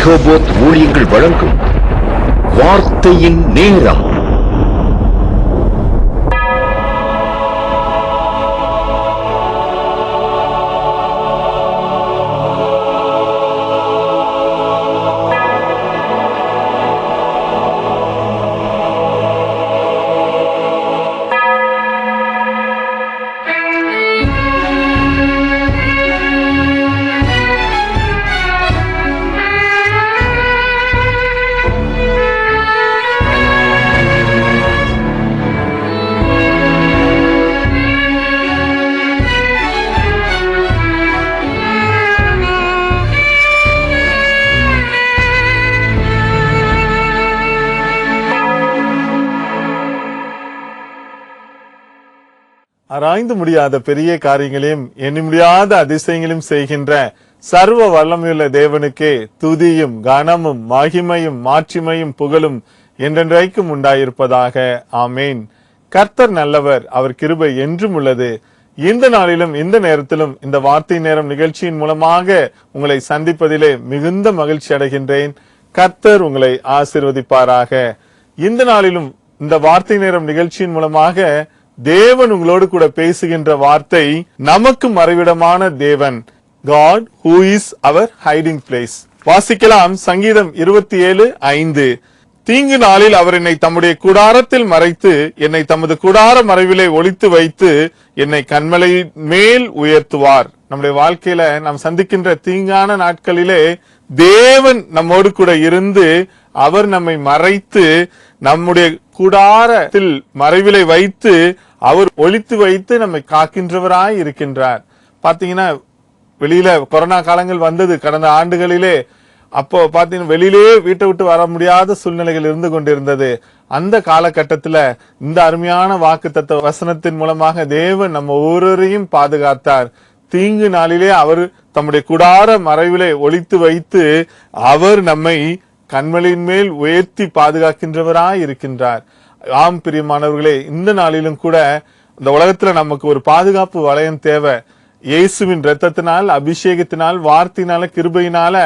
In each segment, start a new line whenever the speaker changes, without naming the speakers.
ரிஹோபோத் ஊழியங்கள் வழங்கும். வார்த்தையின் நேரம்.
ஆராய்ந்து முடியாத பெரிய காரியங்களையும் எண்ணி முடியாத அதிசயங்களையும் செய்கின்ற சர்வ வல்லமையுள்ள தேவனுக்கே துதியும் கனமும் மகிமையும் மாட்சிமையும் புகழும் என்றென்றைக்கும் உண்டாயிருப்பதாக. ஆமேன். கர்த்தர் நல்லவர் அவர் கிருபை என்றும் உள்ளது. இந்த நாளிலும் இந்த நேரத்திலும் இந்த வார்த்தை நேரம் நிகழ்ச்சியின் மூலமாக உங்களை சந்திப்பதிலே மிகுந்த மகிழ்ச்சி அடைகின்றேன். கர்த்தர் உங்களை ஆசிர்வதிப்பாராக. இந்த நாளிலும் இந்த வார்த்தை நேரம் நிகழ்ச்சியின் மூலமாக தேவன் உங்களோடு கூட பேசுகின்ற வார்த்தை நமக்கு மறைவிடமான தேவன். God who is our hiding place வாசிக்கலாம் சங்கீதம் இருபத்தி ஏழு ஐந்து. தீங்கு நாளில் அவர் என்னை தம்முடைய கூடாரத்தில் மறைத்து என்னை தமது கூடார மறைவிலே ஒழித்து வைத்து என்னை கண்மலை மேல் உயர்த்துவார். நம்முடைய வாழ்க்கையில நாம் சந்திக்கின்ற தீங்கான நாட்களிலே தேவன் நம்மோடு கூட இருந்து அவர் நம்மை மறைத்து நம்முடைய கூடாரத்தில் மறைவிலை வைத்து அவர் ஒழித்து வைத்து நம்மை காக்கின்றவராய் இருக்கின்றார். பாத்தீங்கன்னா வெளியில கொரோனா காலங்கள் வந்தது கடந்த ஆண்டுகளிலே. அப்போ பாத்தீங்கன்னா வெளியிலே வீட்டை விட்டு வர முடியாத சூழ்நிலைகள் இருந்து கொண்டிருந்தது. அந்த காலகட்டத்துல இந்த அருமையான வாக்கு வசனத்தின் மூலமாக தேவன் நம்ம ஒவ்வொருவரையும் பாதுகாத்தார். தீங்கு நாளிலே அவர் தம்முடைய குடார மறைவிலே ஒழித்து வைத்து அவர் நம்மை கண்மலின் மேல் உயர்த்தி பாதுகாக்கின்றவராய் இருக்கின்றார் ஆம் பிரியமானவர்களே இந்த நாளிலும் கூட இந்த உலகத்துல நமக்கு ஒரு பாதுகாப்பு வளையம் தேவை. இயேசுவின் ரத்தத்தினால் அபிஷேகத்தினால் வார்த்தையினால கிருபையினால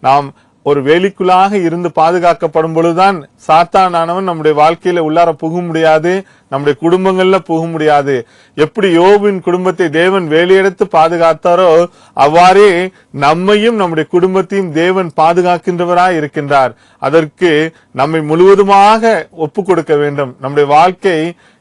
நாம் ஒரு வேலிக்குள்ளாக இருந்து பாதுகாக்கப்படும் பொழுதுதான் சாத்தானானவன் நம்முடைய வாழ்க்கையில உள்ளார புக முடியாது நம்முடைய குடும்பங்கள்ல புக முடியாது. எப்படி யோவின் குடும்பத்தை தேவன் வேலையெடுத்து பாதுகாத்தாரோ அவ்வாறே நம்மையும் நம்முடைய குடும்பத்தையும் தேவன் பாதுகாக்கின்றவராய் இருக்கின்றார். அதற்கு நம்மை முழுவதுமாக ஒப்பு கொடுக்க வேண்டும். நம்முடைய வாழ்க்கை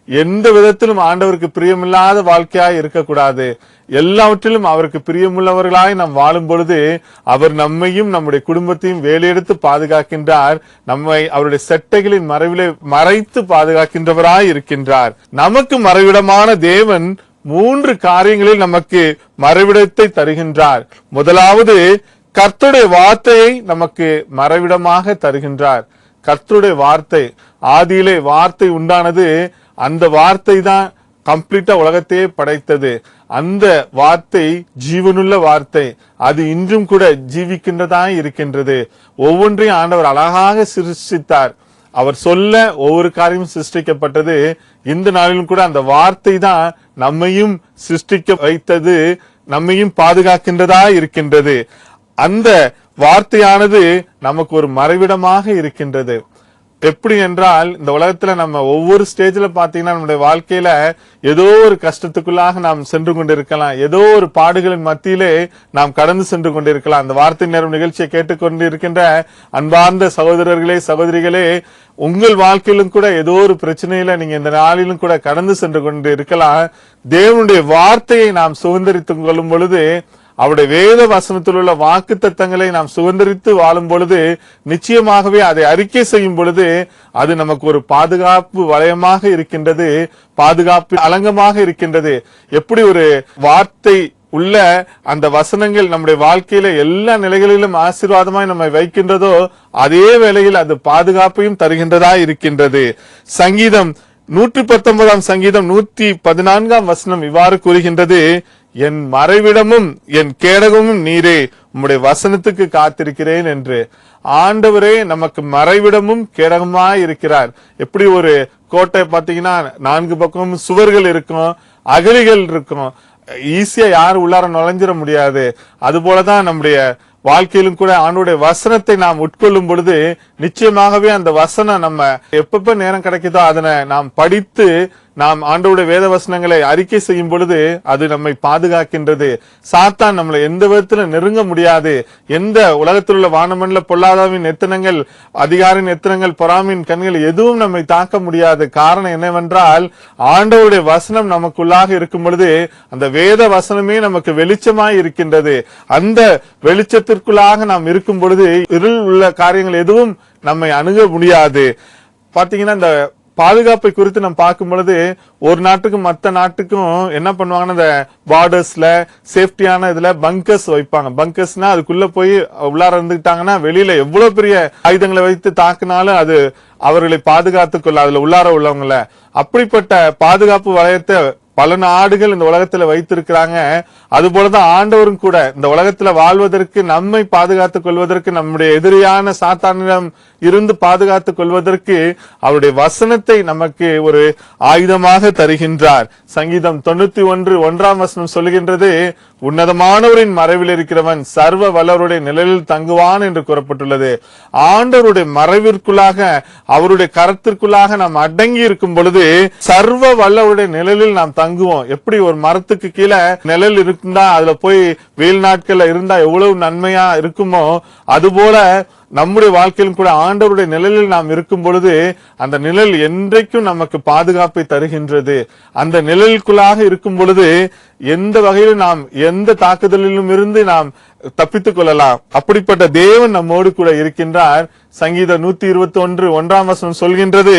எந்த விதத்திலும் ஆண்டவருக்கு பிரியமில்லாத வாழ்க்கையாய் இருக்கக்கூடாது. எல்லாவற்றிலும் அவருக்கு பிரியமுள்ளவர்களாய் நாம் வாழும் பொழுது அவர் நம்மையும் நம்முடைய குடும்பத்தையும் வேலையெடுத்து பாதுகாக்கின்றார். நம்மை அவருடைய செட்டைகளின் மறைவிலே மறைத்து பாதுகாக்கின்றவராய் இருக்கின்றார். நமக்கு மறைவிடமான தேவன் மூன்று காரியங்களில் நமக்கு மறைவிடத்தை தருகின்றார். முதலாவது கர்த்தருடைய வார்த்தையை நமக்கு மறைவிடமாக தருகின்றார். கர்த்தருடைய வார்த்தை ஆதியிலே வார்த்தை உண்டானது அந்த வார்த்தை தான் கம்ப்ளீட்டா உலகத்தையே படைத்தது. அந்த வார்த்தை ஜீவனுள்ள வார்த்தை. அது இன்றும் கூட ஜீவிக்கின்றதா இருக்கின்றது. ஒவ்வொன்றையும் ஆண்டவர் அழகாக சிருஷ்டித்தார். அவர் சொல்ல ஒவ்வொரு காரியமும் சிருஷ்டிக்கப்பட்டது. இந்த நாளிலும் கூட அந்த வார்த்தை தான் நம்மையும் சிருஷ்டிக்க வைத்தது நம்மையும் பாதுகாக்கின்றதா இருக்கின்றது. அந்த வார்த்தையானது நமக்கு ஒரு மறைவிடமாக இருக்கின்றது. எப்படி என்றால் இந்த உலகத்துல நம்ம ஒவ்வொரு ஸ்டேஜ்ல பாத்தீங்கன்னா நம்முடைய வாழ்க்கையில ஏதோ ஒரு கஷ்டத்துக்குள்ளாக நாம் சென்று கொண்டிருக்கலாம். ஏதோ ஒரு பாடுகளின் மத்தியிலே நாம் கடந்து சென்று கொண்டிருக்கலாம். அந்த வார்த்தை நேரம் நிகழ்ச்சியை கேட்டுக்கொண்டு இருக்கின்ற அன்பார்ந்த சகோதரர்களே சகோதரிகளே உங்கள் வாழ்க்கையிலும் கூட ஏதோ ஒரு பிரச்சனையில நீங்க இந்த நாளிலும் கூட கடந்து சென்று கொண்டு இருக்கலாம் தேவனுடைய வார்த்தையை நாம் சுதந்திரித்து கொள்ளும் பொழுது அவருடைய வேத வசனத்தில் உள்ள வாக்கு தத்தங்களை நாம் சுதந்திரித்து வாழும் பொழுது நிச்சயமாகவே அதை அறிக்கை செய்யும் பொழுது அது நமக்கு ஒரு பாதுகாப்பு வளையமாக இருக்கின்றது பாதுகாப்பு அலங்கமாக இருக்கின்றது. எப்படி ஒரு வார்த்தை உள்ள அந்த வசனங்கள் நம்முடைய வாழ்க்கையில எல்லா நிலைகளிலும் ஆசீர்வாதமாய் நம்மை வைக்கின்றதோ அதே வேளையில் அது பாதுகாப்பையும் தருகின்றதா இருக்கின்றது. சங்கீதம் நூற்றி பத்தொன்பதாம் சங்கீதம் நூத்தி பதினான்காம் வசனம் இவ்வாறு கூறுகின்றது என் மறைவிடமும் என் கேடகமும் நீரே உம்முடைய வசனத்துக்கு காத்திருக்கிறேன் என்று. ஆண்டவரே நமக்கு மறைவிடமும் கேடகமாய் இருக்கிறார். எப்படி ஒரு கோட்டை பார்த்தீங்கன்னா நான்கு பக்கமும் சுவர்கள் இருக்கும் அகழிகள் இருக்கும். ஈஸியா யாரும் உள்ளார நுழைஞ்சிட முடியாது. அது போலதான் நம்முடைய வாழ்க்கையிலும் கூட ஆண்டுடைய வசனத்தை நாம் உட்கொள்ளும் பொழுது நிச்சயமாகவே அந்த வசனம் நம்ம எப்பப்ப நேரம் கிடைக்குதோ அதனை நாம் படித்து நாம் ஆண்டவருடைய வேத வசனங்களை அறிக்கை செய்யும் பொழுது அது நம்மை பாதுகாக்கின்றது. சாத்தான் நம்மளை எந்த விதத்துல நெருங்க முடியாது. எந்த உலகத்தில் உள்ள வானமண்டல பொல்லாதாவின் எத்தனங்கள் அதிகாரின் எத்தனங்கள் பொறாமின் கண்கள் எதுவும் நம்மை தாக்க முடியாது. காரணம் என்னவென்றால் ஆண்டவருடைய வசனம் நமக்குள்ளாக இருக்கும் பொழுது அந்த வேத வசனமே நமக்கு வெளிச்சமாய் இருக்கின்றது. அந்த வெளிச்சத்திற்குள்ளாக நாம் இருக்கும் பொழுது இருள் உள்ள காரியங்கள் எதுவும் நம்மை அணுக முடியாது. பாத்தீங்கன்னா இந்த பாதுகாப்பை குறித்து நம்ம பார்க்கும் பொழுது ஒரு நாட்டுக்கும் மத்த நாட்டுக்கும் என்ன பண்ணுவாங்கன்னா இந்த பார்டர்ஸ்ல சேஃப்டியான இதுல பங்கர்ஸ் வைப்பாங்க. பங்கர்ஸ்னா அதுக்குள்ள போய் உள்ளார இருந்துக்கிட்டாங்கன்னா வெளியில எவ்வளவு பெரிய ஆயுதங்களை வைத்து தாக்குனாலும் அது அவர்களை பாதுகாத்துக் கொள்ள அதுல உள்ளார உள்ளவங்கள. அப்படிப்பட்ட பாதுகாப்பு வளையத்தை பல நாடுகள் இந்த உலகத்துல வைத்திருக்கிறாங்க. அது போலதான் ஆண்டவரும் கூட இந்த உலகத்துல வாழ்வதற்கு நம்மை பாதுகாத்துக் கொள்வதற்கு நம்முடைய எதிரியான சாத்தானிடம் இருந்து பாதுகாத்துக் கொள்வதற்கு அவருடைய வசனத்தை நமக்கு ஒரு ஆயுதமாக தருகின்றார். சங்கீதம் தொண்ணூத்தி ஒன்று ஒன்றாம் வசனம் சொல்லுகின்றது உன்னதமானவரின் மறைவில் இருக்கிறவன் சர்வ வல்லவருடைய நிழலில் தங்குவான் என்று கூறப்பட்டுள்ளது. ஆண்டவருடைய மறைவிற்குள்ளாக அவருடைய கரத்திற்குள்ளாக நாம் அடங்கி இருக்கும் பொழுது சர்வ வல்லவருடைய நிழலில் நாம் தங்குவோம். எப்படி ஒரு மரத்துக்கு கீழே நிழல் இருந்தா அதுல போய் வெயில் நாட்கள்ல இருந்தா எவ்வளவு நன்மையா இருக்குமோ அதுபோல நம்முடைய வாழ்க்கையிலும் கூட ஆண்டவருடைய நிழலில் நாம் இருக்கும் பொழுது அந்த நிழல் என்றைக்கும் நமக்கு பாதுகாப்பை தருகின்றது. அந்த நிழலுக்குள்ளாக இருக்கும் பொழுது எந்த வகையிலும் நாம் எந்த தாக்குதலிலும் இருந்து நாம் தப்பித்துக் கொள்ளலாம் அப்படிப்பட்ட தேவன் நம்மோடு கூட இருக்கின்றார். சங்கீத நூத்தி இருபத்தி ஒன்று ஒன்றாம் வசனம் சொல்கின்றது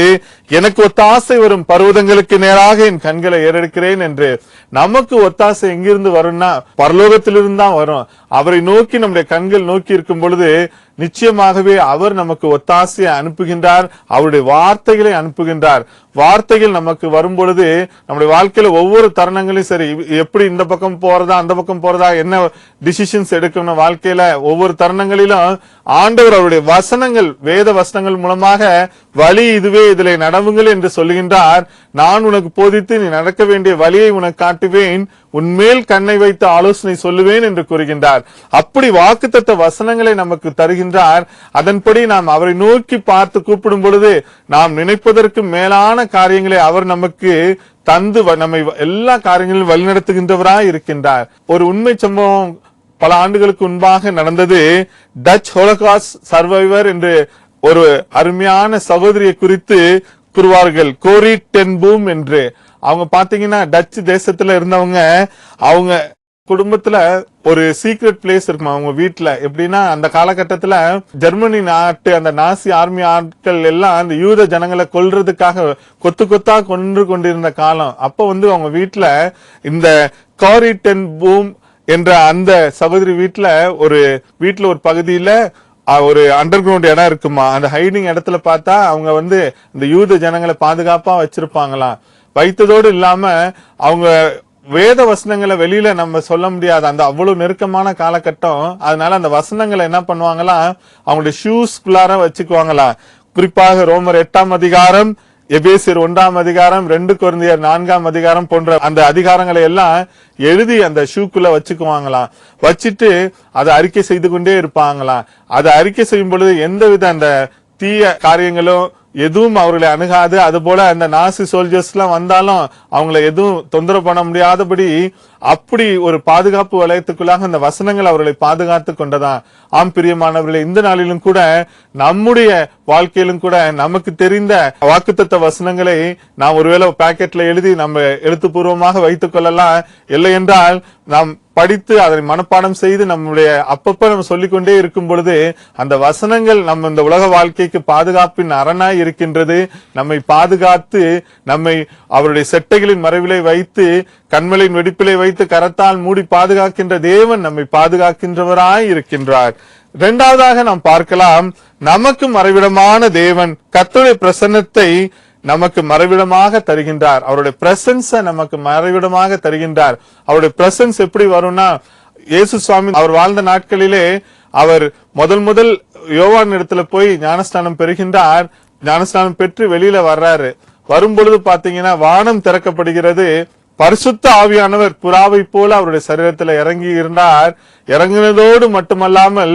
எனக்கு ஒத்தாசை வரும் பர்வதங்களுக்கு நேராக என் கண்களை ஏறெடுக்கிறேன் என்று. நமக்கு ஒத்தாசை எங்கிருந்து வரும்னா பரலோகத்திலிருந்து தான் வரும். அவரை நோக்கி நம்முடைய கண்கள் நோக்கி இருக்கும் பொழுது நிச்சயமாகவே அவர் நமக்கு ஒத்தாசையை அனுப்புகின்றார் அவருடைய வார்த்தைகளை அனுப்புகின்றார். வார்த்தைகள் நமக்கு வரும் பொழுது நம்முடைய வாழ்க்கையில ஒவ்வொரு தருணங்களையும் சரி எப்படி இந்த பக்கம் போறதா அந்த பக்கம் போறதா என்ன டிசிஷன்ஸ் எடுக்கணும் வாழ்க்கையில ஒவ்வொரு தருணங்களிலும் ஆண்டவர் அவருடைய வசனங்கள் வேத வசனங்கள் மூலமாக வழி இதுவே இதில் நடவுங்கள் என்று சொல்லுகின்றார். நான் உனக்கு போதித்து நீ நடக்க வேண்டிய வழியை உனக்கு காட்டுவேன். உன்மேல் கண்ணை வைத்து ஆலோசனை சொல்லுவேன் என்று கூறுகின்றார். அப்படி வாக்குத்தத்த வசனங்களை நமக்கு தருகின்றார். அதன்படி நாம் அவரை நோக்கி பார்த்து கூப்பிடும் பொழுது நாம் நினைப்பதற்கு மேலான காரியங்களை அவர் நமக்கு தந்து வ- நம்மை எல்லா காரியங்களிலும் வழிநடத்துகின்றவராய் இருக்கின்றார். ஒரு உண்மை சம்பவம் பல ஆண்டுகளுக்கு முன்பாக நடந்தது. டச் ஹோலகாஸ் சர்வைவர் என்று ஒரு அருமையான சகோதரியை குறித்து கூறுவார்கள். கோரி டென்பூம் என்று. அவங்க பாத்தீங்கன்னா டச்சு தேசத்துல இருந்தவங்க அவங்க குடும்பத்துல ஒரு சீக்ரெட் பிளேஸ் இருக்கும் அவங்க வீட்டுல எப்படின்னா அந்த காலகட்டத்துல ஜெர்மனி நாட்டு அந்த நாசி ஆர்மி ஆட்கள் எல்லாம் அந்த யூத ஜனங்களை கொல்றதுக்காக கொத்து கொத்தா கொன்று கொண்டிருந்த காலம். அப்ப வந்து அவங்க வீட்டுல இந்த காரிட்டன் பூம் என்ற அந்த சகோதரி வீட்டுல ஒரு வீட்டுல ஒரு பகுதியில ஒரு அண்டர் கிரவுண்ட் இடம் இருக்குமா? அந்த ஹைடிங் இடத்துல பார்த்தா அவங்க வந்து இந்த யூத ஜனங்களை பாதுகாப்பா வச்சிருப்பாங்களாம். வைத்ததோடு இல்லாம அவங்க வேத வசனங்களை வெளியில நம்ம சொல்ல முடியாது. அந்த அவ்வளவு நெருக்கமான காலகட்டம். அதனால அந்த வசனங்களை என்ன பண்ணுவாங்களா? அவங்களுடைய ஷூஸ்குள்ளார வச்சுக்குவாங்களாம் குறிப்பாக ரோமர் எட்டாம் அதிகாரம் எபேசியர் ஒன்றாம் அதிகாரம் ரெண்டு குழந்தையர் நான்காம் அதிகாரம் போன்ற அந்த அதிகாரங்களை எல்லாம் எழுதி அந்த ஷூக்குள்ள வச்சுக்குவாங்களாம் வச்சுட்டு அதை அறிக்கை செய்து கொண்டே இருப்பாங்களாம் அதை அறிக்கை செய்யும் பொழுது எந்தவித அந்த தீய காரியங்களும் எதுவும் அவர்களை அணுகாது. அது போல அந்த நாசி சோல்ஜர்ஸ் எல்லாம் வந்தாலும் அவங்கள எதுவும் தொந்தரவு பண்ண முடியாதபடி அப்படி ஒரு பாதுகாப்பு வலயத்துக்குள்ளாக அந்த வசனங்கள் அவர்களை பாதுகாத்து கொண்டதான் ஆம் பிரியமானவர்களே இந்த நாளிலும் கூட நம்முடைய வாழ்க்கையிலும் கூட நமக்கு தெரிந்த வாக்குத்தத்த வசனங்களை நாம் ஒருவேளை பாக்கெட்ல எழுதி நம்ம எழுத்துப்பூர்வமாக வைத்துக் கொள்ளலாம். இல்லை என்றால் நாம் படித்து அதனை மனப்பாடம் செய்து நம்முடைய அப்பப்ப நம்ம சொல்லிக்கொண்டே இருக்கும் பொழுது அந்த வசனங்கள் நம்ம இந்த உலக வாழ்க்கைக்கு பாதுகாப்பின் அரணாய் இருக்கின்றது. நம்மை பாதுகாத்து நம்மை அவருடைய செட்டைகளின் மறைவிலை வைத்து கண்மலின் வெடிப்பிலை வைத்து கரத்தால் மூடி பாதுகாக்கின்ற தேவன் நம்மை பாதுகாக்கின்றவராய் இருக்கின்றார். இரண்டாவதாக நாம் பார்க்கலாம் நமக்கு மறைவிடமான தேவன் கத்துடைய பிரசன்னத்தை நமக்கு மறைவிடமாக தருகின்றார். அவருடைய பிரசன்ஸ நமக்கு மறைவிடமாக தருகின்றார். அவருடைய பிரசன்ஸ் எப்படி வரும்னா இயேசு சுவாமி அவர் வாழ்ந்த நாட்களிலே அவர் முதல் முதல் யோவான் இடத்துல போய் ஞானஸ்தானம் பெறுகின்றார். ஞானஸ்தானம் பெற்று வெளியில வர்றாரு. வரும்பொழுது பாத்தீங்கன்னா வானம் திறக்கப்படுகிறது. பரிசுத்த ஆவியானவர் புறாவை போல அவருடைய சரீரத்தில் இறங்கி இருந்தார். இறங்கினதோடு மட்டுமல்லாமல்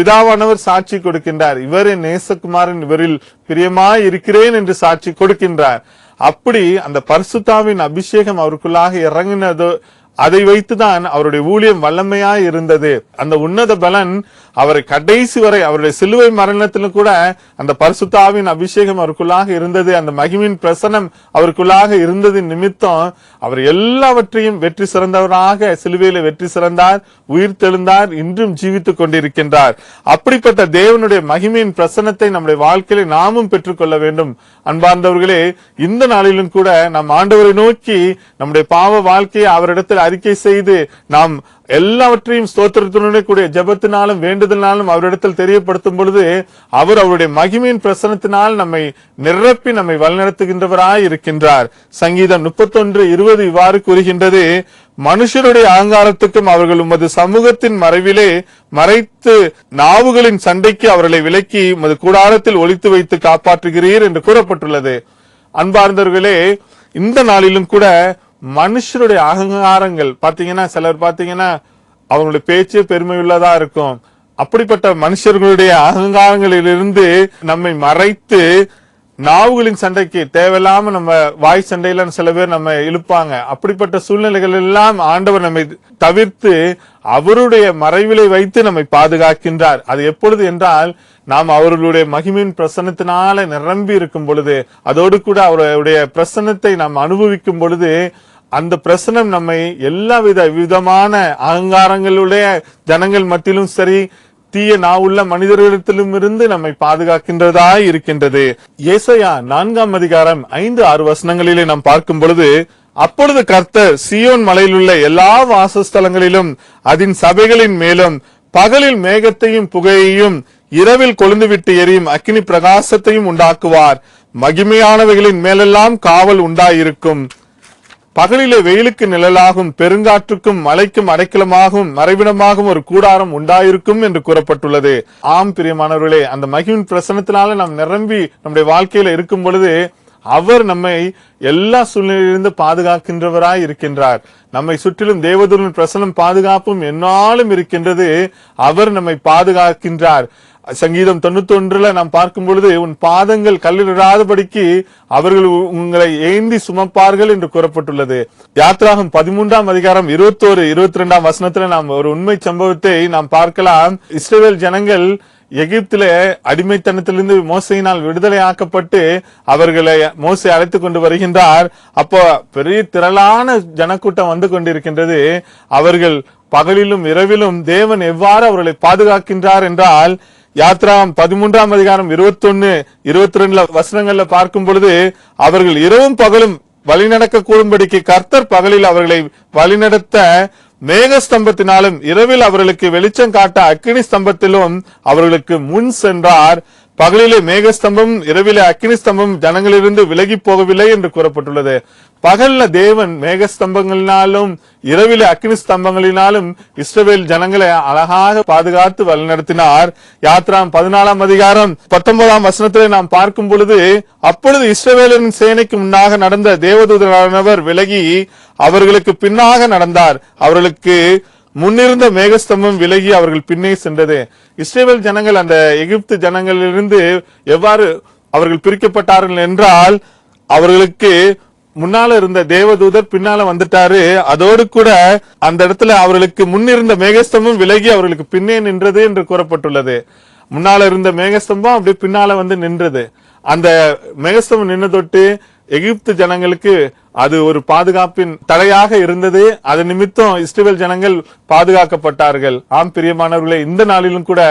பிதாவானவர் சாட்சி கொடுக்கின்றார். இவரே நேசகுமாரன் இவரில் பிரியமாய் இருக்கிறேன் என்று சாட்சி கொடுக்கின்றார். அப்படி அந்த பரிசுத்தாவின் அபிஷேகம் அவருக்குள்ளாக இறங்கினதோ அதை வைத்துதான் அவருடைய ஊழியம் வல்லமையா இருந்தது. அந்த உன்னத பலன் அவர் கடைசி வரை அவருடைய சிலுவை மரணத்திலும் கூட அந்த பரிசுத்தாவின் அபிஷேகம் அவருக்குள்ளாக இருந்தது. அந்த மகிமின் பிரசனம் அவருக்குள்ளாக இருந்தது நிமித்தம் அவர் எல்லாவற்றையும் வெற்றி சிறந்தவராக சிலுவையில வெற்றி சிறந்தார் உயிர் தெழுந்தார் இன்றும் ஜீவித்துக் கொண்டிருக்கின்றார். அப்படிப்பட்ட தேவனுடைய மகிமையின் பிரசனத்தை நம்முடைய வாழ்க்கையில நாமும் பெற்றுக்கொள்ள வேண்டும். அன்பார்ந்தவர்களே இந்த நாளிலும் கூட நம் ஆண்டவரை நோக்கி நம்முடைய பாவ வாழ்க்கையை அவரிடத்தில் அறிக்கை செய்து நாம் எல்லாவற்றையும் ஸ்தோத்திரத்துடனே கூடிய ஜபத்தினாலும் வேண்டுதலினாலும் அவரிடத்தில் தெரியப்படுத்தும் பொழுது அவர் அவருடைய மகிமையின் பிரசனத்தினால் நம்மை நிரப்பி நம்மை வழிநடத்துகின்றவராய் இருக்கின்றார். சங்கீதம் முப்பத்தொன்று இருபது இவ்வாறு கூறுகின்றது. மனுஷருடைய அகங்காரத்துக்கும் அவர்கள் உமது சமூகத்தின் மறைவிலே மறைத்து நாவுகளின் சண்டைக்கு அவர்களை விலக்கி உமது கூடாரத்தில் ஒழித்து வைத்து காப்பாற்றுகிறீர் என்று கூறப்பட்டுள்ளது. அன்பார்ந்தவர்களே இந்த நாளிலும் கூட மனுஷருடைய அகங்காரங்கள் பாத்தீங்கன்னா சிலர் பாத்தீங்கன்னா அவங்களுடைய பேச்சு பெருமையுள்ளதா இருக்கும். அப்படிப்பட்ட மனுஷர்களுடைய அகங்காரங்களிலிருந்து நம்மை மறைத்து நாவுகளின் சண்டைக்கு தேவையில்லாம நம்ம வாய் சண்டையில சில பேர் நம்ம இழுப்பாங்க. அப்படிப்பட்ட சூழ்நிலைகள் எல்லாம் ஆண்டவர் நம்மை தவிர்த்து அவருடைய மறைவிலை வைத்து நம்மை பாதுகாக்கின்றார். அது எப்பொழுது என்றால் நாம் அவர்களுடைய மகிமையின் பிரசன்னத்தினால நிரம்பி இருக்கும் பொழுது அதோடு கூட அவருடைய பிரசன்னத்தை நாம் அனுபவிக்கும் பொழுது அந்த பிரசனம் நம்மை எல்லா வித விதமான அகங்காரங்களுடைய ஜனங்கள் மத்தியிலும் சரி தீய நாவுள்ள மனிதர்களிடத்திலும் இருந்து நம்மை பாதுகாக்கின்றதாய் இருக்கின்றது. ஏசையா நான்காம் அதிகாரம் ஐந்து ஆறு வசனங்களிலே நாம் பார்க்கும் பொழுது அப்பொழுது கர்த்தர் சியோன் மலையில் உள்ள எல்லா வாசஸ்தலங்களிலும் அதன் சபைகளின் மேலும் பகலில் மேகத்தையும் புகையையும் இரவில் கொழுந்துவிட்டு எரியும் அக்னி பிரகாசத்தையும் உண்டாக்குவார். மகிமையானவைகளின் மேலெல்லாம் காவல் உண்டாயிருக்கும். பகலிலே வெயிலுக்கு நிழலாகும் பெருங்காற்றுக்கும் மலைக்கும் அடைக்கலமாகவும் மறைவிடமாகவும் ஒரு கூடாரம் உண்டாயிருக்கும் என்று கூறப்பட்டுள்ளது. ஆம் பிரியமானவர்களே அந்த மகிமின் பிரசனத்தினால நாம் நிரம்பி நம்முடைய வாழ்க்கையில இருக்கும் பொழுது அவர் நம்மை எல்லா சூழ்நிலையிலிருந்து பாதுகாக்கின்றவராய் இருக்கின்றார். நம்மை சுற்றிலும் தேவதூரின் பிரசனம் பாதுகாப்பும் என்னாலும் இருக்கின்றது அவர் நம்மை பாதுகாக்கின்றார். சங்கீதம் தொண்ணூத்தி ஒன்றுல நாம் பார்க்கும் பொழுது உன் பாதங்கள் கல்லிடாதபடிக்கு அவர்கள் உங்களை ஏந்தி சுமப்பார்கள் என்று கூறப்பட்டுள்ளது. யாத்ராகம் பதிமூன்றாம் அதிகாரம் இருபத்தோரு இருபத்தி ரெண்டாம் வசனத்துல நாம் ஒரு உண்மை சம்பவத்தை நாம் பார்க்கலாம். இஸ்ரேல் ஜனங்கள் எகிப்தில அடிமைத்தனத்திலிருந்து மோசையினால் விடுதலை ஆக்கப்பட்டு அவர்களை மோசை அழைத்து கொண்டு வருகின்றார். அப்போ பெரிய திரளான ஜனக்கூட்டம் வந்து கொண்டிருக்கின்றது. அவர்கள் பகலிலும் இரவிலும் தேவன் எவ்வாறு அவர்களை பாதுகாக்கின்றார் என்றால் யாத்ராம் பதிமூன்றாம் அதிகாரம் இருபத்தொன்னு இருபத்தி ரெண்டுல வசனங்கள்ல பார்க்கும் பொழுது அவர்கள் இரவும் பகலும் வழிநடக்க கூறும்படிக்கு கர்த்தர் பகலில் அவர்களை வழிநடத்த மேக ஸ்தம்பத்தினாலும் இரவில் அவர்களுக்கு வெளிச்சம் காட்ட அக்கினி ஸ்தம்பத்திலும் அவர்களுக்கு முன் சென்றார். பகலிலே மேகஸ்தம்பம் இரவிலே அக்கினி ஸ்தம்பம் ஜனங்களிலிருந்து விலகி போகவில்லை என்று கூறப்பட்டுள்ளது. பகல்ல தேவன் மேகஸ்தம்பங்களினாலும் இரவிலே அக்கினி ஸ்தம்பங்களினாலும் இஸ்ரவேல் ஜனங்களை அழகாக பாதுகாத்து வழிநடத்தினார். யாத்ராம் பதினாலாம் அதிகாரம் பத்தொன்பதாம் வசனத்திலே நாம் பார்க்கும் பொழுது அப்பொழுது இஸ்ரவேலின் சேனைக்கு முன்னாக நடந்த தேவதூதரானவர் விலகி அவர்களுக்கு பின்னாக நடந்தார். அவர்களுக்கு முன்னிருந்த மேகஸ்தம்பம் விலகி அவர்கள் பின்னே சென்றது. இஸ்ரேல் ஜனங்கள் அந்த எகிப்து ஜனங்களிலிருந்து எவ்வாறு அவர்கள் பிரிக்கப்பட்டார்கள் என்றால் அவர்களுக்கு முன்னால இருந்த தேவதூதர் பின்னால வந்துட்டாரு. அதோடு கூட அந்த இடத்துல அவர்களுக்கு முன்னிருந்த மேகஸ்தம்பம் விலகி அவர்களுக்கு பின்னே நின்றது என்று கூறப்பட்டுள்ளது. முன்னால இருந்த மேகஸ்தம்பம் அப்படியே பின்னால வந்து நின்றது. அந்த மேகஸ்தம்பம் நின்று தொட்டு எகிப்து ஜனங்களுக்கு அது ஒரு பாதுகாப்பின் தடையாக இருந்தது. அது நிமித்தம் இஸ்ரேல் ஜனங்கள் பாதுகாக்கப்பட்டார்கள். ஆம் பிரியமானவர்களே இந்த நாளிலும் கூட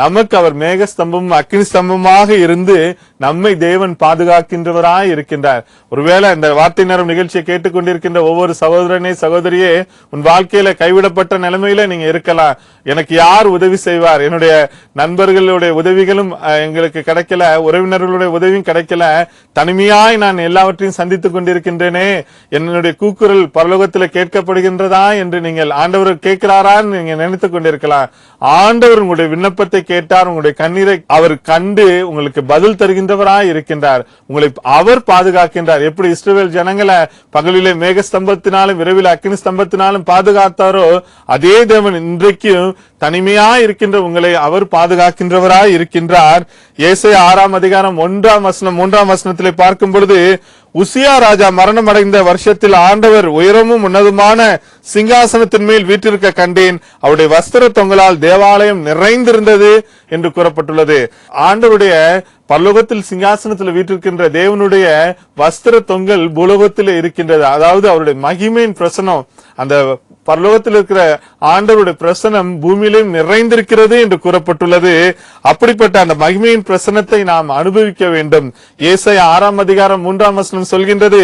நமக்கு அவர் மேக ஸ்தம்பமும் அக்கினி ஸ்தம்பமாக இருந்து நம்மை தேவன் பாதுகாக்கின்றவராய் இருக்கின்றார். ஒருவேளை இந்த வார்த்தை நேரம் நிகழ்ச்சியை கேட்டுக்கொண்டிருக்கின்ற ஒவ்வொரு சகோதரனே சகோதரியே உன் வாழ்க்கையில கைவிடப்பட்ட நிலைமையில நீங்க இருக்கலாம். எனக்கு யார் உதவி செய்வார்? என்னுடைய நண்பர்களுடைய உதவிகளும் எங்களுக்கு கிடைக்கல. உறவினர்களுடைய உதவியும் கிடைக்கல. தனிமையாய் நான் எல்லாவற்றையும் சந்தித்துக் கொண்டிருக்கின்றேனே தேவனே என்னுடைய கூக்குரல் பரலோகத்தில் கேட்கப்படுகின்றதா என்று நீங்கள் ஆண்டவர் கேட்கிறாரான்னு நீங்க நினைத்து கொண்டிருக்கலாம். ஆண்டவர் உங்களுடைய விண்ணப்பத்தை கேட்டார் உங்களுடைய கண்ணீரை அவர் கண்டு உங்களுக்கு பதில் தருகின்றவராய் இருக்கின்றார். உங்களை அவர் பாதுகாக்கின்றார். எப்படி இஸ்ரேல் ஜனங்களை பகலிலே மேக ஸ்தம்பத்தினாலும் இரவில் அக்னி ஸ்தம்பத்தினாலும் பாதுகாத்தாரோ அதே தேவன் இன்றைக்கும் தனிமையா இருக்கின்ற உங்களை அவர் பாதுகாக்கின்றவராய் இருக்கின்றார். ஏசை ஆறாம் அதிகாரம் ஒன்றாம் வசனம் மூன்றாம் வசனத்திலே பார்க்கும் பொழுது உசியா ராஜா மரணமடைந்த வருஷத்தில் ஆண்டவர் உயரமும் உன்னதுமான சிங்காசனத்தின் மேல் வீற்றிருக்க கண்டேன். அவருடைய வஸ்திர தொங்கலால் தேவாலயம் நிறைந்திருந்தது என்று கூறப்பட்டுள்ளது. ஆண்டவருடைய பரலோகத்தில் சிங்காசனத்தில் வீற்றிருக்கின்ற தேவனுடைய வஸ்திர தொங்கல் பூலோகத்தில் இருக்கின்றது. அதாவது அவருடைய மகிமையின் பிரசனம் அந்த பரலோகத்தில் இருக்கிற ஆண்டவருடைய பிரசனம் பூமியிலும் நிறைந்திருக்கிறது என்று கூறப்பட்டுள்ளது. அப்படிப்பட்ட அந்த மகிமையின் பிரசனத்தை நாம் அனுபவிக்க வேண்டும். ஏசை ஆறாம் அதிகாரம் மூன்றாம் வசனம் சொல்கின்றது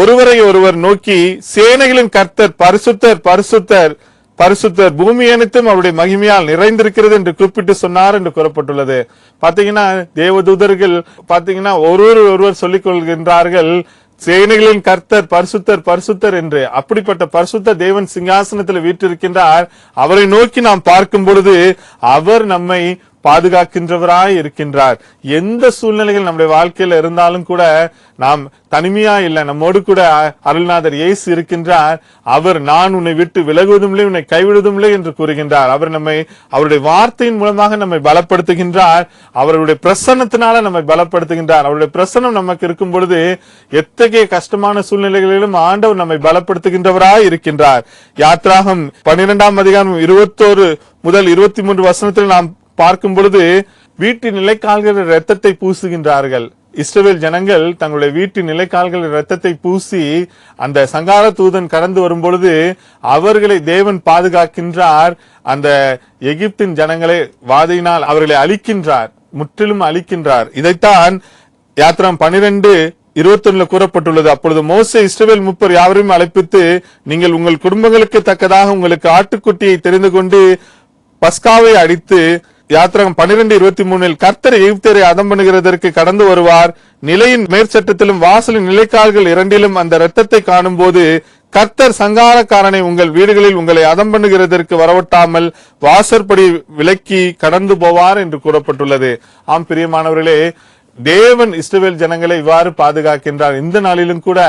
ஒருவரை ஒருவர் நோக்கி சேனைகளின் கர்த்தர் பரிசுத்தர் பரிசுத்தர் பரிசுத்தர் பூமி அனைத்தும் அவருடைய மகிமையால் நிறைந்திருக்கிறது என்று குறிப்பிட்டு சொன்னார் என்று கூறப்பட்டுள்ளது. பாத்தீங்கன்னா தேவதூதர்கள் பாத்தீங்கன்னா ஒருவர் ஒருவர் சொல்லிக் கொள்கின்றார்கள் சேனைகளின் கர்த்தர் பரிசுத்தர் பரிசுத்தர் என்று. அப்படிப்பட்ட பரிசுத்த தேவன் சிங்காசனத்தில் வீட்டிருக்கின்றார் அவரை நோக்கி நாம் பார்க்கும் பொழுது அவர் நம்மை பாதுகாக்கின்றவராய் இருக்கின்றார். எந்த சூழ்நிலைகள் நம்முடைய வாழ்க்கையில இருந்தாலும் கூட நாம் தனிமையா இல்லை நம்மோடு கூட அருள்நாதர் இயேசு இருக்கின்றார். அவர் நான் உன்னை விட்டு விலகுவதும் இல்லை உன்னை கைவிடுவதும் இல்லை என்று கூறுகின்றார். அவர் நம்மை அவருடைய வார்த்தையின் மூலமாக நம்மை பலப்படுத்துகின்றார். அவருடைய பிரசன்னத்தினால நம்மை பலப்படுத்துகின்றார். அவருடைய பிரசன்னம் நமக்கு இருக்கும் பொழுது எத்தகைய கஷ்டமான சூழ்நிலைகளிலும் ஆண்டவர் நம்மை பலப்படுத்துகின்றவராய் இருக்கின்றார். யாத்ராகம் பன்னிரெண்டாம் அதிகாரம் இருபத்தோரு முதல் இருபத்தி மூன்று வசனத்தில் நாம் பார்க்கும் பொழுது வீட்டின் நிலைக்கால்கள் ரத்தத்தை பூசுகின்றார்கள். இஸ்ரவேல் ஜனங்கள் தங்களுடைய வீட்டு நிலைக்கால்கள் ரத்தத்தை பூசி அந்த சங்கார தூதன் கடந்து வரும் பொழுது அவர்களை தேவன் பாதுகாக்கின்றார். அந்த எகிப்தின் ஜனங்களை வாதையினால் அவர்களை அழிக்கின்றார் முற்றிலும் அழிக்கின்றார். இதைத்தான் யாத்திரம் பனிரெண்டு இருபத்தொன்னுல கூறப்பட்டுள்ளது. அப்பொழுது மோசே இஸ்ரவேல் முப்பர் யாவரையும் அழைப்பித்து நீங்கள் உங்கள் குடும்பங்களுக்கு தக்கதாக உங்களுக்கு ஆட்டுக்குட்டியை தெரிந்து கொண்டு பஸ்காவை அடித்து யாத்திரகம் பனிரெண்டு இருபத்தி மூணில் கர்த்தர் எகிப்தரை அதம் பண்ணுகிறதற்கு கடந்து வருவார். நிலையின் மேற்சட்டத்திலும் வாசலின் நிலைக்கால்கள் இரண்டிலும் அந்த இரத்தத்தை காணும் போது கர்த்தர் சங்காரக்காரனை உங்கள் வீடுகளில் உங்களை அதம் பண்ணுகிறதற்கு வரவட்டாமல் வாசற்படி விலக்கி கடந்து போவார் என்று கூறப்பட்டுள்ளது. ஆம் பிரியமானவர்களே தேவன் இஸ்ரவேல் ஜனங்களை இவ்வாறு பாதுகாக்கின்றார். இந்த நாளிலும் கூட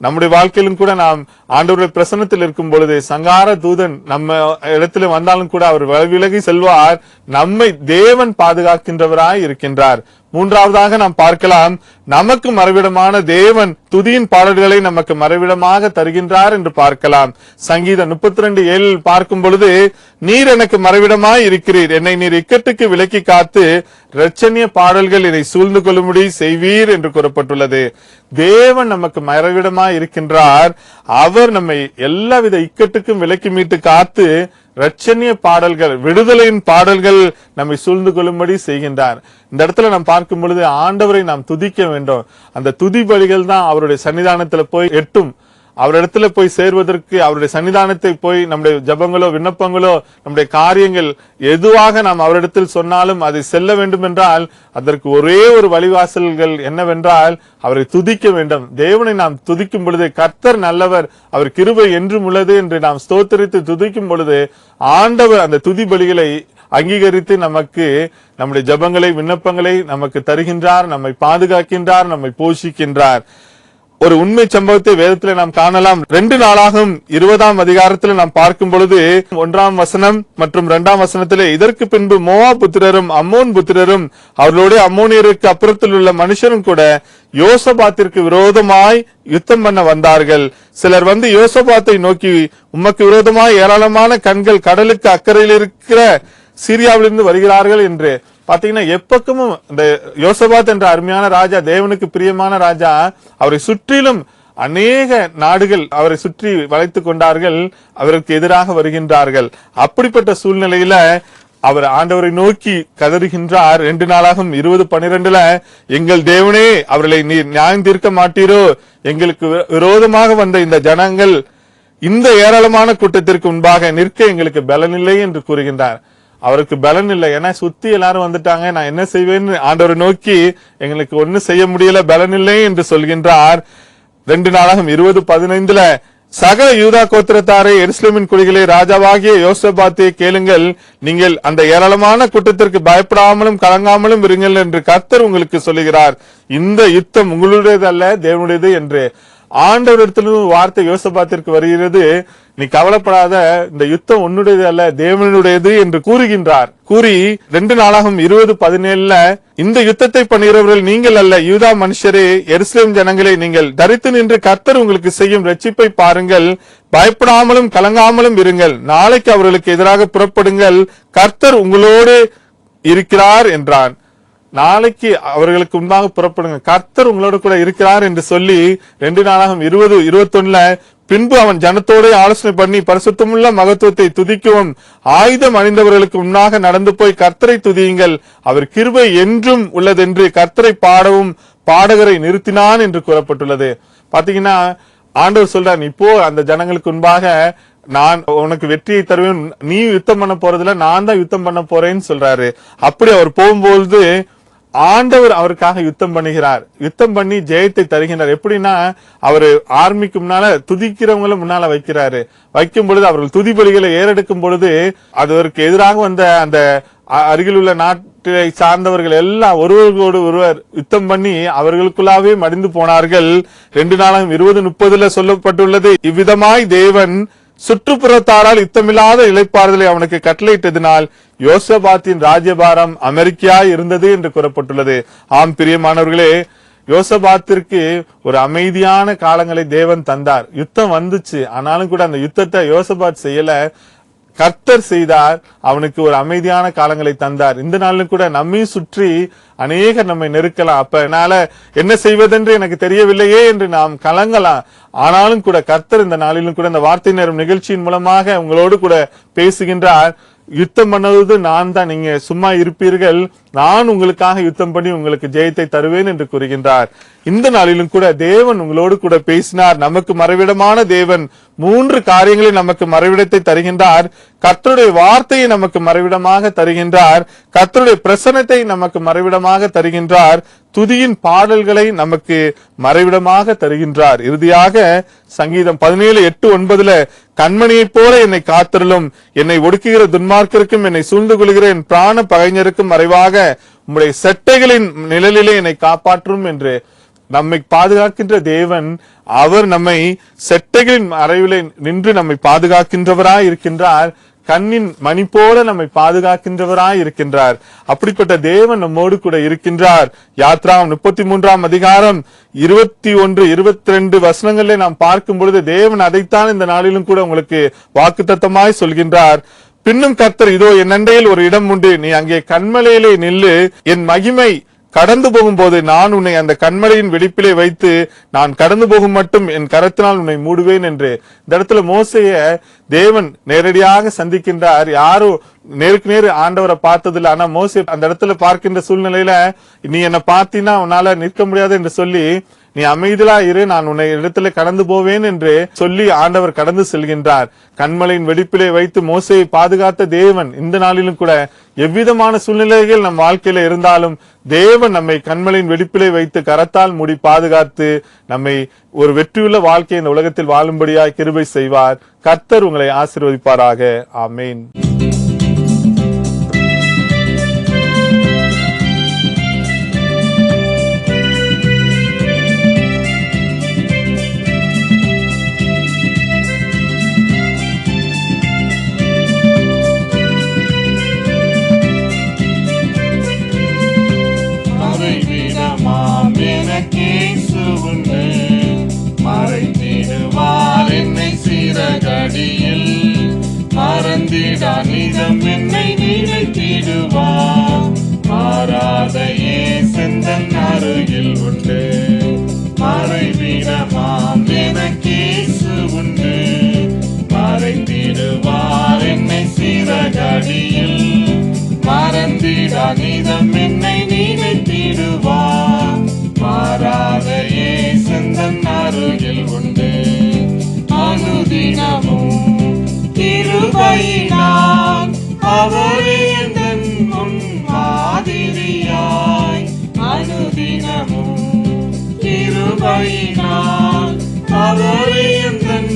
நம்முடைய வாழ்க்கையிலும் கூட நாம் ஆண்டவருடைய பிரசன்னத்தில் இருக்கும் பொழுது சங்கார தூதன் நம்ம இடத்துல வந்தாலும் கூட அவர் விலகி செல்வார். நம்மை தேவன் பாதுகாக்கின்றவராய் இருக்கின்றார். மூன்றாவதாக நாம் பார்க்கலாம் நமக்கு மறைவிடமான தேவன் துதியின் பாடல்களை நமக்கு மறைவிடமாக தருகின்றார் என்று பார்க்கலாம். சங்கீதம் முப்பத்தி ரெண்டு ஏழில் பார்க்கும் பொழுது நீர் எனக்கு மறைவிடமாய் இருக்கிறீர். என்னை நீர் இக்கட்டுக்கு விலக்கி காத்து ரச்சனிய பாடல்கள் என்னை சூழ்ந்து கொள்ளும்படி செய்வீர் என்று கூறப்பட்டுள்ளது. தேவன் நமக்கு மறைவிடமாய் இருக்கின்றார். அவர் நம்மை எல்லாவித இக்கட்டுக்கும் விலக்கி மீட்டு காத்து ரச்சனிய பாடல்கள் விடுதலையின் பாடல்கள் நம்மை சூழ்ந்து கொள்ளும்படி செய்கின்றார். இந்த இடத்துல நாம் பார்க்கும் பொழுது ஆண்டவரை நாம் துதிக்க வேண்டும். அந்த துதி பலிகள் தான் அவர் அவருடைய சன்னிதானத்துல போய் எட்டும். அவரிடத்துல போய் சேர்வதற்கு அவருடைய சன்னிதானத்தை போய் நம்முடைய ஜபங்களோ விண்ணப்பங்களோ நம்முடைய காரியங்கள் எதுவாக நாம் அவரிடத்தில் சொன்னாலும் அதை செல்ல வேண்டும் என்றால் அதற்கு ஒரே ஒரு வழிவாசல்கள் என்னவென்றால் அவரை துதிக்க வேண்டும். தேவனை நாம் துதிக்கும் பொழுது கர்த்தர் நல்லவர் அவர் கிருபை என்றும் உள்ளது என்று நாம் ஸ்தோத்தரித்து துதிக்கும் பொழுது ஆண்டவர் அந்த துதி பலிகளை அங்கீகரித்து நமக்கு நம்முடைய ஜபங்களை விண்ணப்பங்களை நமக்கு தருகின்றார் நம்மை பாதுகாக்கின்றார் நம்மை போஷிக்கின்றார். ஒரு உண்மை சம்பவத்தை வேதத்தில் நாம் காணலாம். ரெண்டு நாளாகும் இருபதாம் அதிகாரத்தில் நாம் பார்க்கும் பொழுது ஒன்றாம் வசனம் மற்றும் இரண்டாம் வசனத்திலே இதற்கு பின்பு மோவா புத்திரரும் அம்மோன் புத்திரரும் அவர்களோட அம்மோனியருக்கு அப்புறத்தில் உள்ள மனுஷரும் கூட யோசபாத்திற்கு விரோதமாய் யுத்தம் பண்ண வந்தார்கள். சிலர் வந்து யோசபாத்தை நோக்கி உமக்கு விரோதமாய் ஏராளமான கண்கள் கடலுக்கு அக்கறையில் இருக்கிற சீரியாவிலிருந்து வருகிறார்கள் என்று பாத்தீங்கன்னா எப்பக்கமும் இந்த யோசபாத் என்ற அருமையான ராஜா தேவனுக்கு பிரியமான ராஜா அவரை சுற்றிலும் அநேக நாடுகள் அவரை சுற்றி வளைத்துக் கொண்டார்கள் அவருக்கு எதிராக வருகின்றார்கள். அப்படிப்பட்ட சூழ்நிலையில அவர் ஆண்டவரை நோக்கி கதறுகின்றார். ரெண்டு நாளாகும் இருபது பனிரெண்டுல எங்கள் தேவனே அவர்களை நீர் நியாயம் தீர்க்க மாட்டீரோ? எங்களுக்கு வி- விரோதமாக வந்த இந்த ஜனங்கள் இந்த ஏராளமான கூட்டத்திற்கு முன்பாக நிற்க எங்களுக்கு பலனில்லை என்று கூறுகின்றார். அவருக்கு பலன் இல்லை. ஏன்னா சுத்தி எல்லாரும் வந்துட்டாங்க. நான் என்ன செய்வேன்னு ஆண்டவரை நோக்கி எங்களுக்கு ஒண்ணு செய்ய முடியல. பலன் இல்லை என்று சொல்கின்றார். ரெண்டு நாளாகும். இருபது பதினைந்துல சகல யூதா கோத்திரத்தாரை எருசலேமின் குடிகளே ராஜாவாகிய யோசபாத்தியை கேளுங்கள். நீங்கள் அந்த ஏராளமான கூட்டத்திற்கு பயப்படாமலும் கலங்காமலும் இருங்கள் என்று கர்த்தர் உங்களுக்கு சொல்லுகிறார். இந்த யுத்தம் உங்களுடையது அல்ல தேவனுடையது என்று. ஆண்டவரிடத்திலிருந்து ஒரு வார்த்தை யோசபாத்திற்கு வருகிறது. நீ கவலைப்படாத இந்த யுத்தம் உன்னுடையது அல்ல தேவனுடையது என்று கூறுகின்றார். கூறி ரெண்டு நாளாகும் இருபது பதினேழுல இந்த யுத்தத்தை பண்ணுகிறவர்கள் நீங்கள் அல்ல யூதா மனுஷரே எருசலேம் ஜனங்களே நீங்கள் தரித்து நின்று கர்த்தர் உங்களுக்கு செய்யும் ரட்சிப்பை பாருங்கள். பயப்படாமலும் கலங்காமலும் இருங்கள். நாளைக்கு அவர்களுக்கு எதிராக புறப்படுங்கள். கர்த்தர் உங்களோடு இருக்கிறார் என்றான். நாளைக்கு அவர்களுக்கு முன்பாக புறப்படுங்க. கர்த்தர் உங்களோட கூட இருக்கிறார் என்று சொல்லி ரெண்டு நாளாகும் இருபது இருபத்தொன்னுல பின்பு அவன் ஜனத்தோட ஆலோசனை பண்ணி பரிசுத்தமுள்ள மகத்துவத்தை துதிக்கவும் ஆயுதம் அணிந்தவர்களுக்கு முன்னாக நடந்து போய் கர்த்தரை துதியுங்கள். அவர் கிருபை என்றும் உள்ளதென்று கர்த்தரை பாடவும் பாடகரை நிறுத்தினான் என்று கூறப்பட்டுள்ளது. பாத்தீங்கன்னா ஆண்டவர் சொல்றார் இப்போ அந்த ஜனங்களுக்கு முன்பாக நான் உனக்கு வெற்றியை தருவேன். நீ யுத்தம் பண்ண போறதுல நான் தான் யுத்தம் பண்ண போறேன்னு சொல்றாரு. அப்படி அவர் போகும்போது ஆண்டவர் அவருக்காக யுத்தம் பண்ணுகிறார். யுத்தம் பண்ணி ஜெயத்தை தருகின்றார். எப்படின்னா அவரு ஆர்மிக்கு முன்னால துதிக்கிறவங்களும் முன்னால வைக்கிறாரு. வைக்கும் பொழுது அவர்கள் துதிபலிகளை ஏறெடுக்கும் பொழுது அதற்கு எதிராக வந்த அந்த அருகில் உள்ள நாட்டை சார்ந்தவர்கள் எல்லாம் ஒருவரோடு ஒருவர் யுத்தம் பண்ணி அவர்களுக்குள்ளாவே மடிந்து போனார்கள். ரெண்டு நாளும் இருபது முப்பதுல சொல்லப்பட்டுள்ளது இவ்விதமாய் தேவன் சுற்றுப்புறத்தாரால் யுத்தமில்லாத இழைப்பாறுதலை அவனுக்கு கட்டளையிட்டதினால் யோசபாத்தின் ராஜ்யபாரம் அமெரிக்காய் இருந்தது என்று கூறப்பட்டுள்ளது. ஆம் பிரியமானவர்களே யோசபாத்திற்கு ஒரு அமைதியான காலங்களை தேவன் தந்தார். யுத்தம் வந்துச்சு. ஆனாலும் கூட அந்த யுத்தத்தை யோசபாத் செய்யல. கர்த்தர் செய்தார் அவனுக்கு ஒரு அமைதியான காலங்களை தந்தார். இந்த நாளிலும் கூட நம்மையும் சுற்றி அநேகர் நம்மை நெருக்கலாம். அப்ப என்னால என்ன செய்வதென்று எனக்கு தெரியவில்லையே என்று நாம் கலங்கலாம். ஆனாலும் கூட கர்த்தர் இந்த நாளிலும் கூட இந்த வார்த்தை நேரம் நிகழ்ச்சியின் மூலமாக உங்களோடு கூட பேசுகின்றார். யுத்தம் பண்ணது நான் தான். நீங்க சும்மா இருப்பீர்கள். நான் உங்களுக்காக யுத்தம் பண்ணி உங்களுக்கு ஜெயத்தை தருவேன் என்று கூறுகின்றார். இந்த நாளிலும் கூட தேவன் உங்களோடு கூட பேசினார். நமக்கு மறைவிடமான தேவன் மூன்று காரியங்களை நமக்கு மறைவிடத்தை தருகின்றார். கத்தருடைய வார்த்தையை நமக்கு மறைவிடமாக தருகின்றார். கத்தருடைய பிரசனத்தை நமக்கு மறைவிடமாக தருகின்றார். துதியின் பாடல்களை நமக்கு மறைவிடமாக தருகின்றார். இறுதியாக சங்கீதம் பதினேழு எட்டு ஒன்பதுல கண்மணியைப் போல என்னை காத்திரலும் என்னை ஒடுக்குகிற துன்மார்க்கருக்கும் என்னை சூழ்ந்து கொள்கிற என் பிராண பகைஞருக்கும் மறைவாக உம்முடைய செட்டைகளின் நிழலிலே என்னை காப்பாற்றும் என்று நம்மை பாதுகாக்கின்ற தேவன் அவர் நம்மை செட்டைகளின் மறைவிலே நின்று நம்மை பாதுகாக்கின்றவராய் இருக்கின்றார். கண்ணின் மணி போல நம்மை பாதுகாக்கின்றவராய் இருக்கின்றார். அப்படிப்பட்ட தேவன் நம்மோடு கூட இருக்கின்றார். யாத்ரா முப்பத்தி மூன்றாம் அதிகாரம் இருபத்தி ஒன்று இருபத்தி ரெண்டு வசனங்களை நாம் பார்க்கும் பொழுது தேவன் அதைத்தான் இந்த நாளிலும் கூட உங்களுக்கு வாக்குத்தத்தமாய் சொல்கின்றார். பின்னும் கர்த்தர் இதோ என் அண்டையில் ஒரு இடம் உண்டு. நீ அங்கே கண்மலையிலே நில்லு. என் மகிமை கடந்து போகும்போது நான் உன்னை அந்த கண்மலையின் வெடிப்பிலே வைத்து நான் கடந்து போகும் மட்டும் என் கரத்தினால் உன்னை மூடுவேன் என்று. இந்த இடத்துல மோசைய தேவன் நேரடியாக சந்திக்கின்றார். யாரோ நேருக்கு நேரு ஆண்டவரை பார்த்ததில்ல. ஆனா மோசே அந்த இடத்துல பார்க்கின்ற சூழ்நிலையில நீ என்னை பார்த்தீன்னா உன்னால நிற்க முடியாது என்று சொல்லி நீ அமைதியா இரு நான் உன்னை இடத்துல கடந்து போவேன் என்று சொல்லி ஆண்டவர் கடந்து செல்கின்றார். கண்மலையின் வெடிப்பிலே வைத்து மோசையை பாதுகாத்த தேவன் இந்த நாளிலும் கூட எவ்விதமான சூழ்நிலைகள் நம் வாழ்க்கையில இருந்தாலும் தேவன் நம்மை கண்மலையின் வெடிப்பிலே வைத்து கரத்தால் மூடி பாதுகாத்து நம்மை ஒரு வெற்றியுள்ள வாழ்க்கை இந்த உலகத்தில் வாழும்படியாய் கிருபை செய்வார். கர்த்தர் உங்களை ஆசிர்வதிப்பாராக. ஆமேன்.
மறந்திடா நிதம் என்னை நினைத்திடுவார் மாறாத ஏசந்தன் அருகில் உண்டு. மறைவிடமாம் எனக்கேசு உண்டு. மறைந்திடுவார் என்னை சிறகடியில். மறந்திடா நிதம் என்னை நினைத்து திருபையினால் அவரே எந்தன் முன் மாதிரியாய் அனுதினமும் திருபையினால் அவரே எந்தன்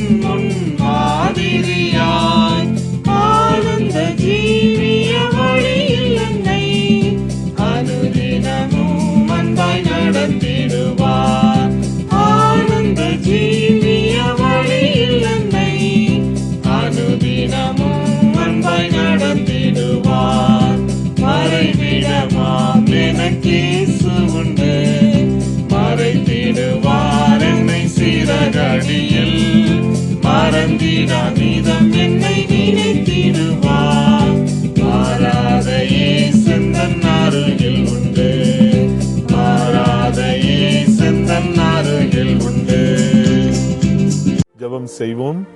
ஜபம் என்னை நினைத்திடுவார். மாறாத அருகில் உண்டு. மாறாத அருகில் உண்டு.
செய்வோம்.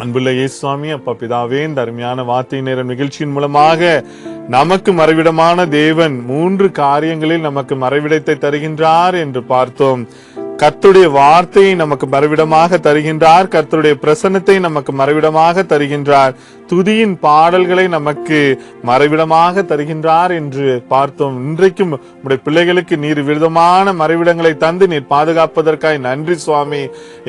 அன்புள்ள இயேசுவாமி அப்பா பிதாவே இந்த அருமையான வார்த்தை நேரம் நிகழ்ச்சியின் மூலமாக நமக்கு மறைவிடமான தேவன் மூன்று காரியங்களில் நமக்கு மறைவிடத்தை தருகின்றார் என்று பார்த்தோம். கர்த்துடைய வார்த்தையை நமக்கு மறைவிடமாக தருகின்றார். கர்த்தருடைய பிரசன்னத்தை நமக்கு மறைவிடமாக தருகின்றார். துதியின் பாடல்களை நமக்கு மறைவிடமாக தருகின்றார் என்று பார்த்தோம். இன்றைக்கும் உடைய பிள்ளைகளுக்கு நீர் விதமான மறைவிடங்களை தந்து நீர் பாதுகாப்பதற்காய் நன்றி சுவாமி.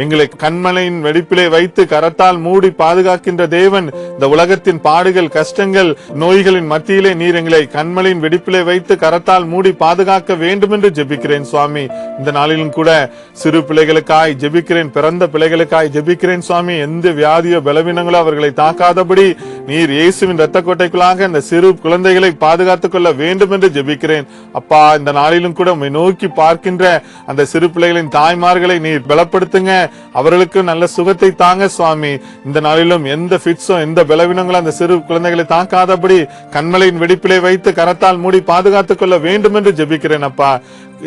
எங்களை கண்மலையின் வெடிப்பிலே வைத்து கரத்தால் மூடி பாதுகாக்கின்ற தேவன் இந்த உலகத்தின் பாடுகள் கஷ்டங்கள் நோய்களின் மத்தியிலே நீர் எங்களை கண்மலையின் வெடிப்பிலே வைத்து கரத்தால் மூடி பாதுகாக்க வேண்டும் என்று ஜெபிக்கிறேன் சுவாமி. இந்த நாளிலும் கூட சிறு பிள்ளைகளுக்காய் ஜெபிக்கிறேன் பிறந்த பிள்ளைகளுக்காய் ஜெபிக்கிறேன் சுவாமி. எந்த வியாதியோ பலவீனங்களோ அவர்களை தாக்காதபடி நீர் இயேசுவின் இரத்த கோட்டைக்குள்ளாக இந்த சிறு குழந்தைகளை பாதுகாத்துக் கொள்ள வேண்டும் என்று ஜெபிக்கிறேன். அப்பா இந்த நாளிலும் கூட உண்மை நோக்கி பார்க்கின்ற அந்த சிறு பிள்ளைகளின் தாய்மார்களை நீர் பலப்படுத்துங்க. அவர்களுக்கு நல்ல சுகத்தை தாங்க சுவாமி. இந்த நாளிலும் எந்த ஃபிட்ஸும் எந்த பலவீனங்களும் அந்த சிறு குழந்தைகளை தாக்காதபடி கண்மலையின் வெடிப்பிலே வைத்து கரத்தால் மூடி பாதுகாத்துக் கொள்ள வேண்டும் என்று ஜெபிக்கிறேன் அப்பா.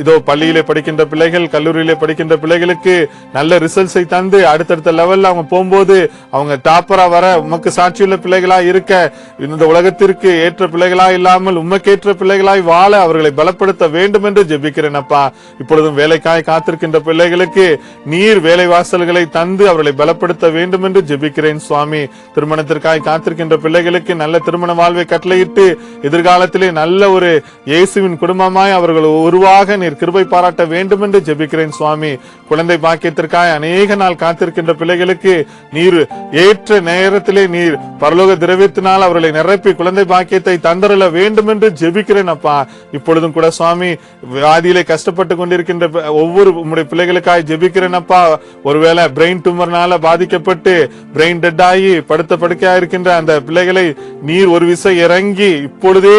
இதோ பள்ளியிலே படிக்கின்ற பிள்ளைகள் கல்லூரியிலே படிக்கின்ற பிள்ளைகளுக்கு நல்ல ரிசல்ட்ஸை தந்து அடுத்தடுத்த லெவல்ல அவங்க போகும்போது அவங்க டாப்பரா வர உமக்கு சாட்சியுள்ள பிள்ளைகள் இருக்க இந்த உலகத்திற்கு ஏற்ற பிள்ளைகளா இல்லாமல் உண்மைக்கேற்ற பிள்ளைகளாய் வாழ அவர்களை பலப்படுத்த வேண்டும் என்று ஜெபிக்கிறேன் அப்பா. இப்பொழுதும் வேலைக்காய் காத்திருக்கின்ற பிள்ளைகளுக்கு நீர் வேலை வாசல்களை தந்து அவர்களை பலப்படுத்த வேண்டும் என்று ஜெபிக்கிறேன் சுவாமி. திருமணத்திற்காய் காத்திருக்கின்ற பிள்ளைகளுக்கு நல்ல திருமண வாழ்வை கட்டளையிட்டு எதிர்காலத்திலே நல்ல ஒரு இயேசுவின் குடும்பமாய் அவர்கள் உருவாக நீர் கிருபை பாராட்ட வேண்டும் என்று ஜெபிக்கிறேன் சுவாமி. குழந்தை பாக்கியத்திற்காய் அநேக நாள் காத்திருக்கின்ற பிள்ளைகளுக்கு நீர் ஏற்ற நேரத்திலே நீர் பரலோக திரவியத்தினால் அவர்களை நிரப்பி குழந்தை பாக்கியத்தை தந்தரல வேண்டும் என்று ஜெபிக்கிறேன் அப்பா. இப்பொழுதும் கூட சுவாமி வியாதியிலே கஷ்டப்பட்டு கொண்டிருக்கின்ற ஒவ்வொரு உம்முடைய பிள்ளைகளுக்காய் ஜெபிக்கிறேன் அப்பா. ஒருவேளை பிரெயின் டியூமர்னால பாதிக்கப்பட்டு பிரெயின் டெட் ஆகி படுத்த படுக்கையா இருக்கின்ற அந்த பிள்ளைகளை நீர் ஒரு விசை இறங்கி இப்பொழுதே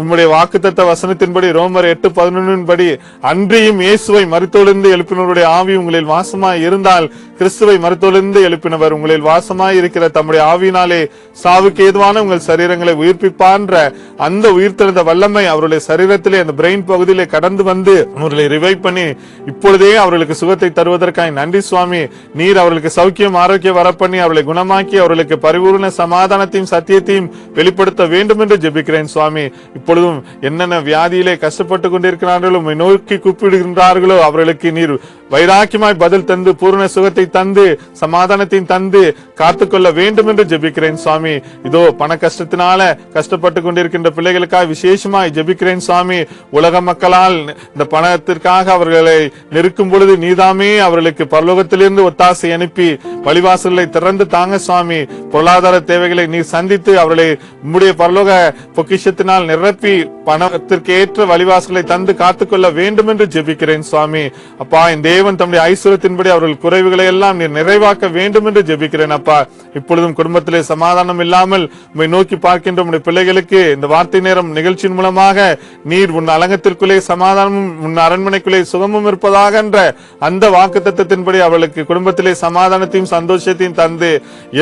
உம்முடைய வாக்குத்தத்த வசனத்தின்படி ரோமர் எட்டு பதினொன்றின் படி அன்றியும் இயேசுவை மறுத்தொழுந்து எழுப்பினவருடைய ஆவி உங்களில் வாசமாய் இருந்தால் கிறிஸ்துவை மறுத்தொழுந்து எழுப்பினவர் உங்களில் வாசமாய் இருக்கிற தம்முடைய ஆவியினாலே சாவுக்கு ஏதுவான உங்கள் சரீரங்களை உயிர்ப்பிப்பான்ற அந்த உயிர்த்தெழுந்த வல்லமை அவருடைய சரீரத்திலே அந்த பிரெயின் பகுதியிலே கடந்து வந்து அவர்களை ரிவைவ் பண்ணி இப்பொழுதே அவர்களுக்கு சுகத்தை தருவதற்காக நன்றி சுவாமி. நீர் அவர்களுக்கு சௌக்கியம் ஆரோக்கியம் வரப்பண்ணி அவர்களை குணமாக்கி அவர்களுக்கு பரிபூர்ண சமாதானத்தையும் சத்தியத்தையும் வெளிப்படுத்த வேண்டும் என்று ஜெபிக்கிறேன் சுவாமி. இப்பொழுதும் என்னென்ன வியாதியிலே கஷ்டப்பட்டு கொண்டிருக்கிறார்களோ உம்மை நோக்கி கூப்பிடுகின்றார்களோ அவர்களுக்கு நீர் வைராக்கியமாய் பதில் தந்து பூர்ண சுகத்தை தந்து சமாதானத்தையும் தந்து காத்துக்கொள்ள வேண்டும் என்று ஜெபிக்கிறேன் சுவாமி. இதோ பண கஷ்டத்தினால கஷ்டப்பட்டு கொண்டிருக்கின்ற பிள்ளைகளுக்காக விசேஷமாய் ஜெபிக்கிறேன் சுவாமி. உலக மக்களால் இந்த பணத்திற்காக அவர்களை நெருக்கும் பொழுது நீதாமே அவர்களுக்கு பரலோகத்திலிருந்து ஒத்தாசை அனுப்பி பழிவாசல்களை திறந்து தாங்க சுவாமி. பொருளாதார தேவைகளை நீர் சந்தித்து அவர்களை உம்முடைய பரலோக பொக்கிஷத்தினால் நிரப்பி பணத்திற்கு ஏற்ற வழிவாசல்களை தந்து காத்துக்கொள்ள வேண்டும் என்று ஜெபிக்கிறேன் சுவாமி. அப்பா என் தேவன் தம்முடைய ஐஸ்வரத்தின்படி அவர்கள் குறைவுகளை எல்லாம் நீர் நிறைவாக்க வேண்டும் என்று ஜெபிக்கிறேன் அப்பா. இப்பொழுதும் குடும்பத்திலே சமாதானம் இல்லாமல் உண்மை நோக்கி பார்க்கின்ற உடைய பிள்ளைகளுக்கு இந்த வார்த்தை நேரம் நிகழ்ச்சியின் மூலமாக நீர் உன் அலங்கத்திற்குள்ளே சமாதானமும் உன் அரண்மனைக்குள்ளே சுகமும் இருப்பதாக என்ற அந்த வாக்கு தத்துவத்தின்படி அவளுக்கு குடும்பத்திலே சமாதானத்தையும் சந்தோஷத்தையும் தந்து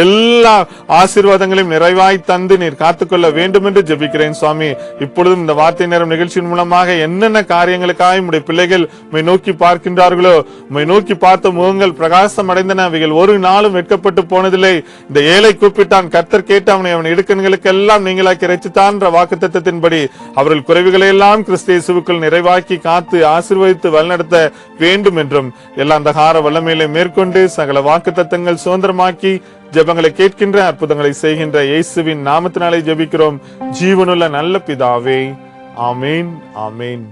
எல்லா ஆசீர்வாதங்களையும் நிறைவாய் தந்து நீர் காத்துக்கொள்ள வேண்டும் என்று ஜெபிக்கிறேன் சுவாமி. இப்பொழுதும் இந்த வார்த்தை நேரம் நிகழ்ச்சியின் மூலமாக என்னென்ன காரியங்களுக்காக நம்முடைய பிள்ளைகள் உம்மை நோக்கி பார்க்கின்றார்களோ உம்மை நோக்கி பார்த்த முகங்கள் பிரகாசம் அடைந்தன. அவைகள் ஒரு நாளும் வெட்கப்பட்டு போனதில்லை. இந்த ஏழை கூப்பிட்டான். கர்த்தர் கேட்டு அவனை அவன் இடுக்கண்களுக்கு எல்லாம் நீங்களாக்கி ரசித்தான்ற வாக்கு தத்துவத்தின்படி அவர்கள் குறைவுகளை எல்லாம் கிறிஸ்து இயேசுவுக்குள் நிறைவாக்கி காத்து ஆசிர்வதித்து வழிநடத்த வேண்டும் என்றும் எல்லா அந்தகார வல்லமையிலே மேற்கொண்டு சகல வாக்கு தத்தங்கள் சுதந்திரமாக்கி ஜெபங்களை கேட்கின்ற அற்புதங்களை செய்கின்ற இயேசுவின் நாமத்தினாலே ஜெபிக்கிறோம். ஜீவனுள்ள நல்ல பிதாவே. ஆமேன் ஆமேன்.